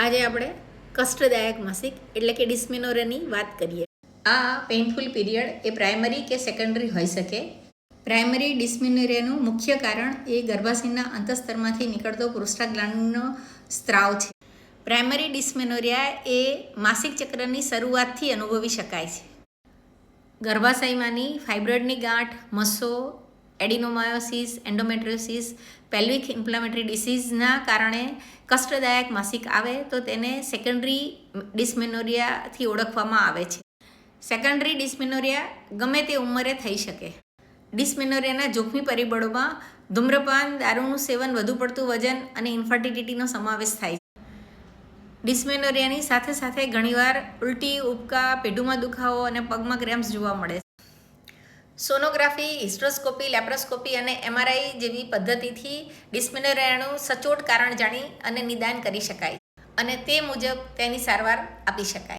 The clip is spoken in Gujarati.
આજે આપણે કષ્ટદાયક માસિક એટલે કે ડિસ્મિનોરિયાની વાત કરીએ. આ પેઇનફુલ પીરિયડ એ પ્રાઇમરી કે સેકન્ડરી હોઈ શકે. પ્રાઇમરી ડિસ્મિનોરિયાનું મુખ્ય કારણ એ ગર્ભાશયના અંતસ્તરમાંથી નીકળતો પ્રોસ્ટાગ્લાન્ડનો સ્ત્રાવ છે. પ્રાઇમરી ડિસ્મેનોરિયા એ માસિક ચક્રની શરૂઆતથી અનુભવી શકાય છે. ગર્ભાશયમાંની ફાઇબ્રોઇડની ગાંઠ, મસો એડિનોમાયોસિસ, એન્ડોમેટ્રિયોસિસ પેલ્વિક ઇમ્પ્લામેટરી ડિસીઝના કારણે કષ્ટદાયક માસિક આવે તો તેને સેકન્ડરી ડિસ્મેનોરિયાથી ઓળખવામાં આવે છે. સેકન્ડરી ડિસ્મેનોરિયા ગમે તે ઉંમરે થઈ શકે. ડિસ્મેનોરિયાના જોખમી પરિબળોમાં ધૂમ્રપાન, દારૂનું સેવન વધુ પડતું વજન અને ઇન્ફર્ટિલિટીનો સમાવેશ થાય છે. ડિસ્મેનોરિયાની સાથે સાથે ઘણીવાર ઉલટી, ઉબકા, પેઢુમાં દુખાવો અને પગમાં ક્રેમ્સ જોવા મળે છે. સોનોગ્રાફી, હિસ્ટ્રોસ્કોપી, લેપ્રોસ્કોપી અને એમઆરઆઈ જેવી પદ્ધતિથી ડિસ્મિનરિયાનું સચોટ કારણ જાણી અને નિદાન કરી શકાય. અને તે મુજબ તેની સારવાર આપી શકાય.